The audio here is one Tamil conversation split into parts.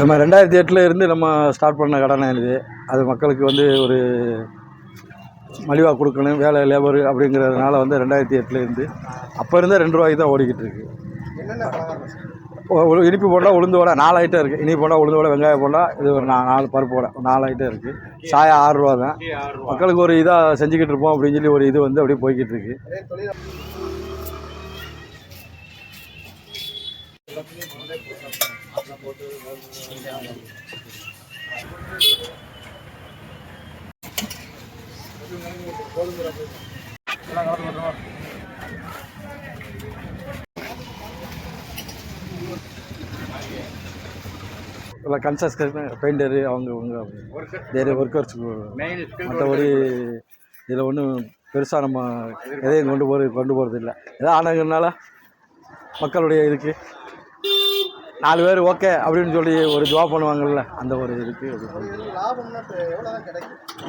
நம்ம ரெண்டாயிரத்தி எட்டில் இருந்து நம்ம ஸ்டார்ட் பண்ண கடனை இது. அது மக்களுக்கு வந்து ஒரு மலிவாக கொடுக்கணும் வேலை லேபர் அப்படிங்கிறதுனால வந்து ரெண்டாயிரத்தி எட்டில் இருந்து அப்போ இருந்தே ரெண்டு ரூபாய்க்கு தான் ஓடிக்கிட்டு இருக்கு. இனிப்பு போட்டால் உளுந்து வடை நாலு ஐட்டம் இருக்குது இனிப்பு போட்டால் உளுந்து வடை வெங்காயம் போட்டால் இது ஒரு நா- நாலு பருப்பு வடை நாலு ஐட்டம் இருக்குது சாயா ஆறு ரூபா தான். மக்களுக்கு ஒரு இதாக செஞ்சுக்கிட்டு இருப்போம் அப்படின்னு சொல்லி ஒரு இது வந்து அப்படியே போய்கிட்டு இருக்கு. இல்லை கன்ஸ்ட்ரக்ஷன் பெயிண்டரு அவங்க இவங்க வேறு ஒர்க்கர்ஸ் மற்றபடி இதில் ஒன்றும் பெருசாக நம்ம எதையும் கொண்டு போகிறது கொண்டு போகிறது இல்லை ஏதோ ஆனதுனால மக்களுடைய இதுக்கு நாலு பேர் ஓகே அப்படின்னு சொல்லி ஒரு ஜாப் பண்ணுவாங்கல்ல அந்த ஒரு இதுக்கு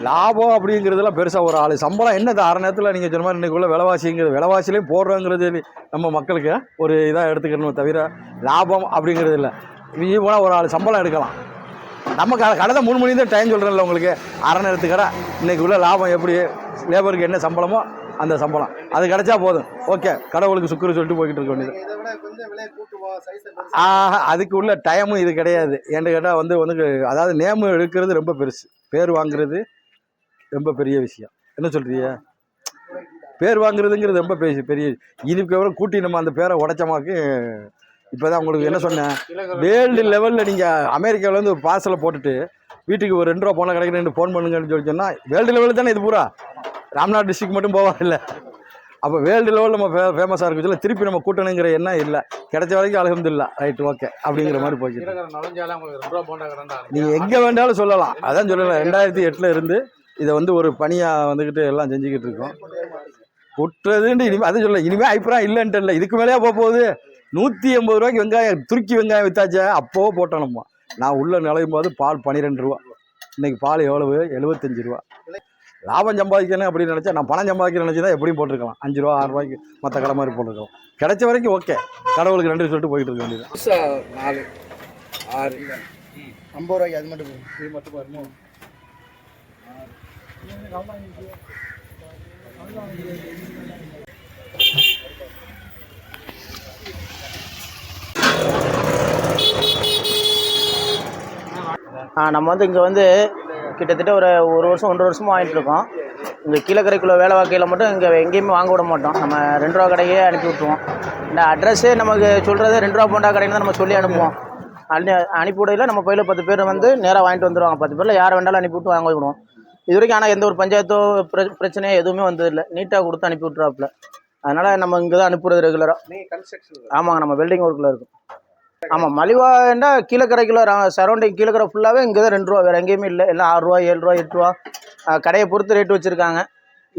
லாபம் அப்படிங்கிறதுலாம் பெருசாக ஒரு ஆள். சம்பளம் என்ன அரை நேரத்தில் நீங்கள் சொன்ன மாதிரி இன்றைக்குள்ள விலைவாசிங்கிறது விலைவாசிலையும் போடுறோங்கிறது நம்ம மக்களுக்கு ஒரு இதாக எடுத்துக்கணுமே தவிர லாபம் அப்படிங்கிறது இல்லை. நீ போனால் ஒரு ஆள் சம்பளம் எடுக்கலாம். நம்ம க கடை தான் மூணு மணி தான் டைம் சொல்கிறேன்ல உங்களுக்கு. அரை நேரத்து கடை. இன்றைக்கி உள்ள லாபம் எப்படி? லேபருக்கு என்ன சம்பளமோ அந்த சம்பளம். அது கிடைச்சா போதும். ஓகே கடவுளுக்கு சுக்குரு சொல்லிட்டு போய்கிட்டு இருக்க வேண்டியது ஆஹா அதுக்கு உள்ள டைமும் இது கிடையாது. ஏன்னு கேட்டால் வந்து வந்து அதாவது நேம் எடுக்கிறது ரொம்ப பெருசு. பேர் வாங்குறது ரொம்ப பெரிய விஷயம். என்ன சொல்றீங்க பேர் வாங்குறதுங்கிறது ரொம்ப பெரிய பெரிய இதுக்கு அப்புறம் கூட்டி நம்ம அந்த பேரை உடைச்சமாக்கு இப்போ தான் உங்களுக்கு என்ன சொன்னேன்? வேர்ல்டு லெவலில் நீங்கள் அமெரிக்காவிலேருந்து ஒரு பார்சலை போட்டுட்டு வீட்டுக்கு ஒரு ரெண்டு ரூபா போனால் கிடைக்கிறேன் ஃபோன் பண்ணுங்கன்னு சொல்லி சொன்னால் வேர்ல்டு லெவலில் தானே இது பூரா? ராம்நாத் டிஸ்ட்ரிக்ட் மட்டும் போவாதில்ல அப்போ வேர்ல்டு லெவலில் நம்ம ஃபே ஃபேமஸாக இருக்கு சொல்ல திருப்பி நம்ம கூட்டணுங்கிற எண்ணம் இல்லை. கிடைச்ச வரைக்கும் அலகம்துல்லா ரைட் ஓகே அப்படிங்கிற மாதிரி கடண்டா நீங்கள் எங்கே வேண்டாலும் சொல்லலாம். அதான் சொல்லலாம் ரெண்டாயிரத்தி எட்டில் இருந்து இதை வந்து ஒரு பணியாக வந்துக்கிட்டு எல்லாம் செஞ்சுக்கிட்டு இருக்கோம். குட்டுறதுன்ட்டு இனிமேல் அதை சொல்ல இனிமேல் அபிப்பிராயம் இல்லைன்ட்டு இல்லை. இதுக்கு மேலேயே போக போகுது. நூற்றி எண்பது ரூபாய்க்கு வெங்காயம் துருக்கி வெங்காயம் வித்தாச்சே? அப்போவே போட்டோம் நம்ம நான் உள்ளே நுழையும் போது பால் பன்னிரெண்டு ரூபா. இன்னைக்கு பால் எவ்வளவு? எழுபத்தஞ்சு ரூபா. லாபம் சம்பாதிக்கணும் அப்படின்னு நினச்சா நான் பணம் சம்பாதிக்கணும்னு நினச்சி தான் எப்படியும் போட்டிருக்கலாம். அஞ்சு ரூபா ஆறு ரூபாய்க்கு மற்ற கடை மாதிரி போட்டிருக்கலாம். கிடைச்ச வரைக்கும் ஓகே கடவுளுக்கு நன்றி சொல்லிட்டு போயிட்டு இருக்க வேண்டியது நாலு ஆறு. ஐம்பது ரூபாய்க்கு அது மட்டும் இது மட்டும் ஆ, நம்ம வந்து இங்கே வந்து கிட்டத்தட்ட ஒரு ஒரு வருஷம் ஒன்றரை வருஷமாக வாங்கிட்டு இருக்கோம். இங்கே கீழக்கரைக்குள்ள வேலை வாக்கையில் மட்டும் இங்கே எங்கேயுமே வாங்க விட மாட்டோம். நம்ம ரெண்டு ரூபா கடையே அனுப்பி விட்ருவோம் இந்த அட்ரஸே நமக்கு சொல்கிறது ரெண்டு ரூபா போண்டா கடைன்னு தான் நம்ம சொல்லி அனுப்புவோம். அனு அனுப்பிவிடையில் நம்ம பையில பத்து பேர் வந்து நேராக வாங்கிட்டு வந்துடுவாங்க பத்து பேரில் யாரை வேண்டாலும் அனுப்பி விட்டு வாங்க விடுவோம். இது வரைக்கும் ஆனால் எந்த ஒரு பஞ்சாயத்தோ பிர பிரச்சனையோ எதுவுமே வந்ததில்லை. நீட்டாக கொடுத்து அனுப்பி விட்ருவாப்புல அதனால் நம்ம இங்கே தான் அனுப்புறது ரெகுலராக ஆமாங்க. நம்ம வெல்டிங் ஒர்க்கில் இருக்கும். ஆமாம் மலிவாண்டா கீழக்கரை கிலோ சரௌண்டிங் கீழக்கரை ஃபுல்லாகவே இங்கே தான் ரெண்டு ரூபா வேறு எங்கேயுமே இல்லை. எல்லாம் ஆறு ரூபா ஏழு ரூபா எட்டு ரூபா. கடையை பொறுத்து ரேட் வச்சுருக்காங்க.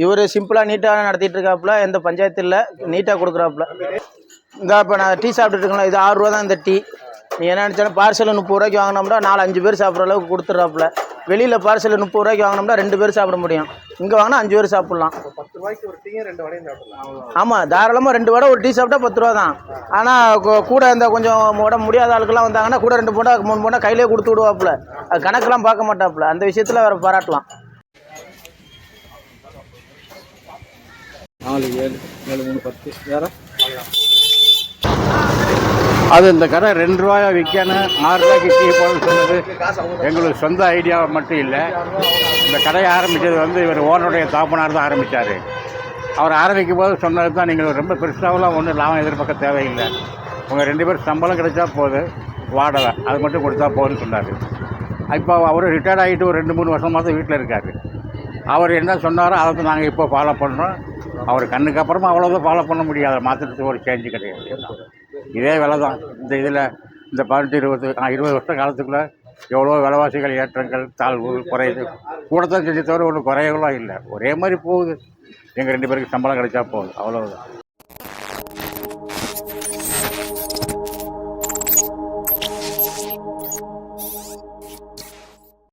இவர் சிம்பிளாக நீட்டாக நடத்திட்டு இருக்காப்புல எந்த பஞ்சாயத்து இல்லை. நீட்டாக கொடுக்குறாப்புல. இந்த இப்போ நான் டீ சாப்பிட்டுட்டு இது ஆறு ரூபா தான் இந்த டீ. நீ என்ன நினச்சாலும் பார்சல் முப்பது ரூபாய்க்கு வாங்கினோம்னா நாலு அஞ்சு பேர் சாப்பிட்ற அளவுக்கு கொடுத்துட்றாப்புல. வெளியில் பார்சல் முப்பது ரூபாய்க்கு வாங்கினோம்னா ரெண்டு பேர் சாப்பிட முடியும். இங்கே வாங்கினா அஞ்சு பேர் சாப்பிட்லாம். ரூபாய்க்கு ஒரு டீயும் ரெண்டு வடையும் சாப்பிடலாம். ஆமாம் தாராளமாக ரெண்டு வடை ஒரு டீ சாப்பிட்டா பத்து ரூபா தான். ஆனால் கூட இந்த கொஞ்சம் உடம்பு முடியாத ஆளுக்கெல்லாம் வந்தாங்கன்னா கூட ரெண்டு போண்டா மூணு போண்டா கையிலே கொடுத்து விடுவாப்புல. அது கணக்கெல்லாம் பார்க்க மாட்டாப்புல. அந்த விஷயத்தில் வேறு பாராட்டலாம். நாலு ஏழு ஏழு மூணு பத்து. வேறு? அது இந்த கடை ரெண்டு ரூபாயா விற்கணும் ஆறு ரூபாய்க்கு டீ போகணும்னு சொன்னது எங்களுக்கு சொந்த ஐடியா மட்டும் இல்லை. இந்த கடையை ஆரம்பித்தது வந்து இவர் ஓனருடைய தாப்பனார் தான் ஆரம்பித்தார் அவர் ஆரம்பிக்கும் போது சொன்னது தான் நீங்கள் ரொம்ப பெருசாகலாம் ஒன்றும் லாபம் எதிர்பார்க்க தேவையில்லை. உங்கள் ரெண்டு பேரும் சம்பளம் கிடைச்சா போதும் வாடகை அது மட்டும் கொடுத்தா போதும்னு சொன்னார். இப்போ அவர் ரிட்டையர்ட் ஆகிட்டு ஒரு ரெண்டு மூணு வருஷமாக தான் வீட்டில் இருக்கார். அவர் என்ன சொன்னாரோ அதை தான் நாங்கள் இப்போ ஃபாலோ பண்ணுறோம் அவர் கண்ணுக்கு அப்புறமா அவ்வளோதான் ஃபாலோ பண்ண முடியாது. மாற்றத்துக்கு ஒரு சேஞ்சு கிடையாது. இதே விலை தான் இந்த இதில் இந்த பதினெட்டு இருபது இருபது வருஷ காலத்துக்குள்ளே எவ்வளோ விலைவாசிகள் ஏற்றங்கள் தாழ்வு குறையுது கூடத்தான் செஞ்சு தவிர ஒன்றும் குறையவெல்லாம் இல்லை. ஒரே மாதிரி போகுது. எங்கள் ரெண்டு பேருக்கு சம்பளம் கிடைச்சா போகுது அவ்வளோதான்